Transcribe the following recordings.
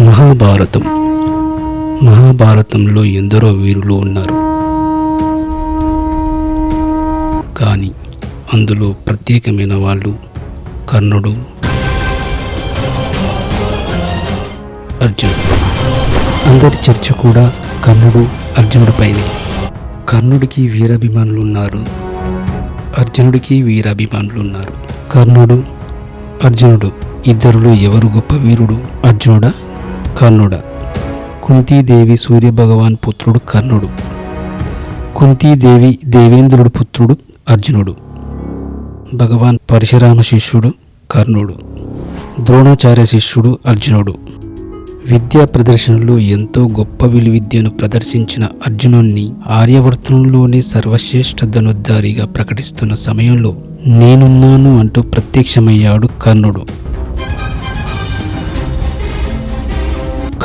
మహాభారతం. మహాభారతంలో ఎందరో వీరులు ఉన్నారు. కానీ అందులో ప్రత్యేకమైన వాళ్ళు కర్ణుడు అర్జునుడు. అందరి చర్చ కూడా కర్ణుడు అర్జునుడిపైనే. కర్ణుడికి వీరాభిమానులు ఉన్నారు అర్జునుడికి వీరాభిమానులు ఉన్నారు కర్ణుడు అర్జునుడు. ఇద్దరులో ఎవరు గొప్ప వీరుడు? అర్జునుడా? కర్ణుడ. కుంతీదేవి సూర్యభగవాన్ పుత్రుడు కర్ణుడు. కుంతీదేవి దేవేంద్రుడు పుత్రుడు అర్జునుడు. భగవాన్ పరశురామ శిష్యుడు కర్ణుడు. ద్రోణాచార్య శిష్యుడు అర్జునుడు. విద్యా ప్రదర్శనలో ఎంతో గొప్ప విలువిద్యను ప్రదర్శించిన అర్జునుణ్ణి ఆర్యవర్తనంలోనే సర్వశ్రేష్ఠ ధనుద్ధారిగా ప్రకటిస్తున్న సమయంలో నేనున్నాను అంటూ ప్రత్యక్షమయ్యాడు కర్ణుడు.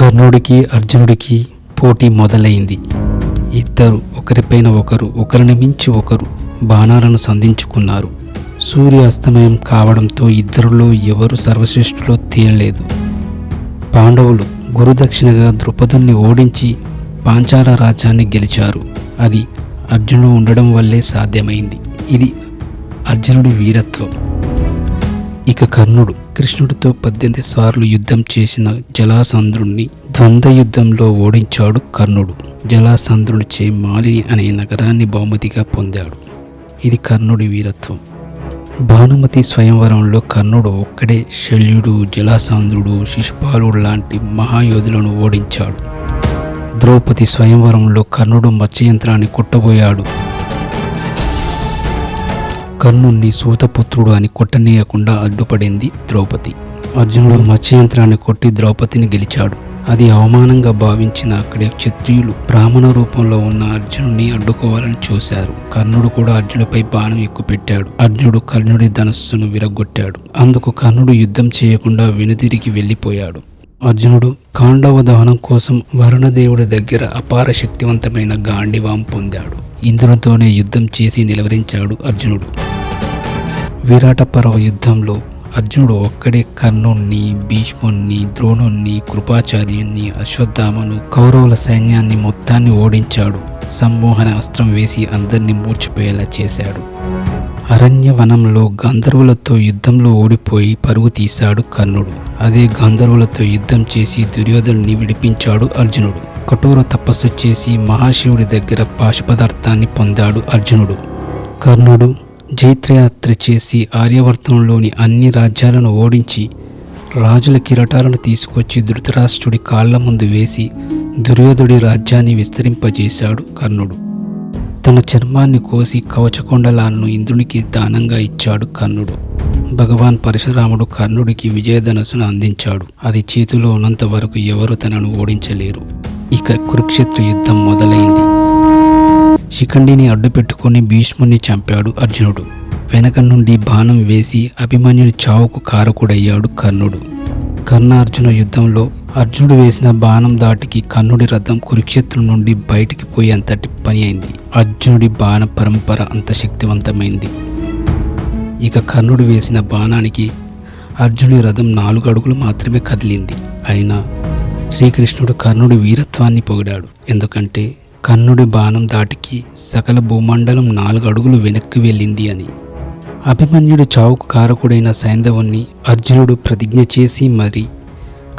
కర్ణుడికి అర్జునుడికి పోటీ మొదలైంది. ఇద్దరు ఒకరిపైన ఒకరు ఒకరిని మించి ఒకరు బాణాలను సంధించుకున్నారు. సూర్య అస్తమయం కావడంతో ఇద్దరిలో ఎవరు సర్వశ్రేష్ఠులో తేలలేదు. పాండవులు గురుదక్షిణగా ద్రుపదుణ్ణి ఓడించి పాంచాల రాజ్యాన్ని గెలిచారు. అది అర్జునుడు ఉండడం వల్లే సాధ్యమైంది. ఇది అర్జునుడి వీరత్వం. ఇక కర్ణుడు కృష్ణుడితో పద్దెనిమిది సార్లు యుద్ధం చేసిన జలాసంధ్రుణ్ణి ద్వంద్వ యుద్ధంలో ఓడించాడు కర్ణుడు. జలాసంధ్రునిచే మాలిని అనే నగరాన్ని బహుమతిగా పొందాడు. ఇది కర్ణుడి వీరత్వం. భానుమతి స్వయంవరంలో కర్ణుడు ఒక్కడే శల్యుడు జలాసాంధ్రుడు శిశుపాలుడు లాంటి మహాయోధులను ఓడించాడు. ద్రౌపది స్వయంవరంలో కర్ణుడు మత్స్యయంత్రాన్ని కొట్టబోయాడు. కర్ణుణ్ణి సూతపుత్రుడు అని కొట్టనీయకుండా అడ్డుపడింది ద్రౌపది. అర్జునుడు మత్స్యంత్రాన్ని కొట్టి ద్రౌపదిని గెలిచాడు. అది అవమానంగా భావించిన అక్కడి క్షత్రియులు బ్రాహ్మణ రూపంలో ఉన్న అర్జునుడిని అడ్డుకోవాలని చూశారు. కర్ణుడు కూడా అర్జునుడిపై బాణం ఎక్కుపెట్టాడు. అర్జునుడు కర్ణుడి ధనస్సును విరగొట్టాడు అందుకు కర్ణుడు యుద్ధం చేయకుండా వెనుదిరిగి వెళ్ళిపోయాడు. అర్జునుడు కాండవ దహనం కోసం వరుణదేవుడి దగ్గర అపార శక్తివంతమైన గాండివాం పొందాడు. ఇంద్రునితోనే యుద్ధం చేసి నిలవరించాడు అర్జునుడు. విరాట పర్వ యుద్ధంలో అర్జునుడు ఒక్కడే కర్ణుణ్ణి భీష్ముణ్ణి ద్రోణుణ్ణి కృపాచార్యుణ్ణి అశ్వత్థామను కౌరవుల సైన్యాన్ని మొత్తాన్ని ఓడించాడు. సమ్మోహన అస్త్రం వేసి అందరినీ మూర్చిపోయేలా చేశాడు. అరణ్యవనంలో గంధర్వులతో యుద్ధంలో ఓడిపోయి పరుగు తీశాడు కర్ణుడు. అదే గంధర్వులతో యుద్ధం చేసి దుర్యోధనుని విడిపించాడు అర్జునుడు. కఠోర తపస్సు చేసి మహాశివుడి దగ్గర పాశుపదార్థాన్ని పొందాడు అర్జునుడు. కర్ణుడు జైత్రయాత్ర చేసి ఆర్యవర్తంలోని అన్ని రాజ్యాలను ఓడించి రాజుల కిరటాలను తీసుకొచ్చి ధృతరాష్ట్రుడి కాళ్ళ ముందు వేసి దుర్యోధుడి రాజ్యాన్ని విస్తరింపజేశాడు కర్ణుడు. తన చర్మాన్ని కోసి కవచకొండలాలను ఇంద్రునికి దానంగా ఇచ్చాడు కర్ణుడు. భగవాన్ పరశురాముడు కర్ణుడికి విజయధనసును అందించాడు. అది చేతిలో ఉన్నంత వరకు ఎవరు తనను ఓడించలేరు. ఇక కురుక్షేత్ర యుద్ధం మొదలైంది. శిఖండిని అడ్డుపెట్టుకుని భీష్ముని చంపాడు అర్జునుడు. వెనక నుండి బాణం వేసి అభిమన్యుని చావుకు కారకుడయ్యాడు కర్ణుడు. కర్ణార్జున యుద్ధంలో అర్జునుడు వేసిన బాణం దాటికి కర్ణుడి రథం కురుక్షేత్రం నుండి బయటికి పోయేంతటి పని అయింది. అర్జునుడి బాణ పరంపర అంత శక్తివంతమైంది. ఇక కర్ణుడు వేసిన బాణానికి అర్జునుడి రథం నాలుగు అడుగులు మాత్రమే కదిలింది. అయినా శ్రీకృష్ణుడు కర్ణుడి వీరత్వాన్ని పొగిడాడు. ఎందుకంటే కర్ణుడి బాణం దాటికి సకల భూమండలం నాలుగు అడుగులు వెనక్కి వెళ్ళింది అని. అభిమన్యుడు చావుకు కారకుడైన సైంధవుణ్ణి అర్జునుడు ప్రతిజ్ఞ చేసి మరి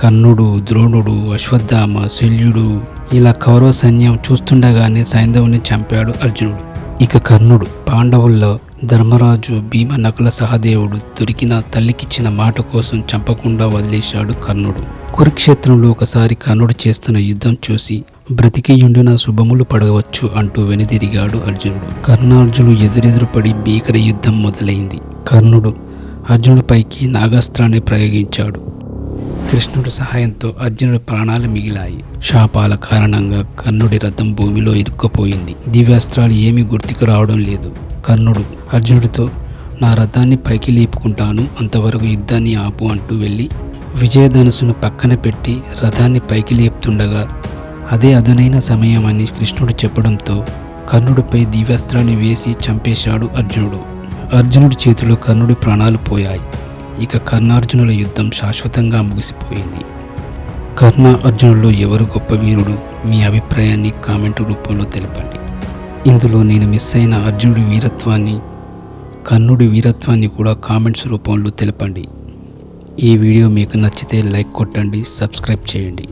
కర్ణుడు ద్రోణుడు అశ్వత్థామ శల్యుడు ఇలా కౌరవ సైన్యం చూస్తుండగానే సైంధవుని చంపాడు అర్జునుడు. ఇక కర్ణుడు పాండవుల్లో ధర్మరాజు భీమ నకుల సహదేవుడు దొరికిన తల్లికిచ్చిన మాట కోసం చంపకుండా వదిలేశాడు కర్ణుడు. కురుక్షేత్రంలో ఒకసారి కర్ణుడు చేస్తున్న యుద్ధం చూసి బ్రతికియుండిన శుభములు పడవచ్చు అంటూ వెనుదిరిగాడు అర్జునుడు. కర్ణార్జునుడు ఎదురెదురు పడి భీకర యుద్ధం మొదలైంది. కర్ణుడు అర్జునుడిపైకి నాగాస్త్రాన్ని ప్రయోగించాడు. కృష్ణుడి సహాయంతో అర్జునుడి ప్రాణాలు మిగిలాయి. శాపాల కారణంగా కర్ణుడి రథం భూమిలో ఇరుక్కుపోయింది. దివ్యాస్త్రాలు ఏమీ గుర్తుకు రావడం లేదు. కర్ణుడు అర్జునుడితో నా రథాన్ని పైకి లేపుకుంటాను అంతవరకు యుద్ధాన్ని ఆపు అంటూ వెళ్ళి విజయధనుసును పక్కన పెట్టి రథాన్ని పైకి లేపుతుండగా అదే అదునైన సమయం అని కృష్ణుడు చెప్పడంతో కర్ణుడిపై దివ్యాస్త్రాన్ని వేసి చంపేశాడు అర్జునుడు. అర్జునుడి చేతిలో కర్ణుడి ప్రాణాలు పోయాయి. ఇక కర్ణార్జునుల యుద్ధం శాశ్వతంగా ముగిసిపోయింది. కర్ణ అర్జునుల్లో ఎవరు గొప్ప వీరుడు? మీ అభిప్రాయాన్ని కామెంట్ రూపంలో తెలపండి. ఇందులో నేను మిస్ అయిన అర్జునుడి వీరత్వాన్ని కర్ణుడి వీరత్వాన్ని కూడా కామెంట్స్ రూపంలో తెలపండి. ఈ వీడియో మీకు నచ్చితే లైక్ కొట్టండి సబ్స్క్రైబ్ చేయండి.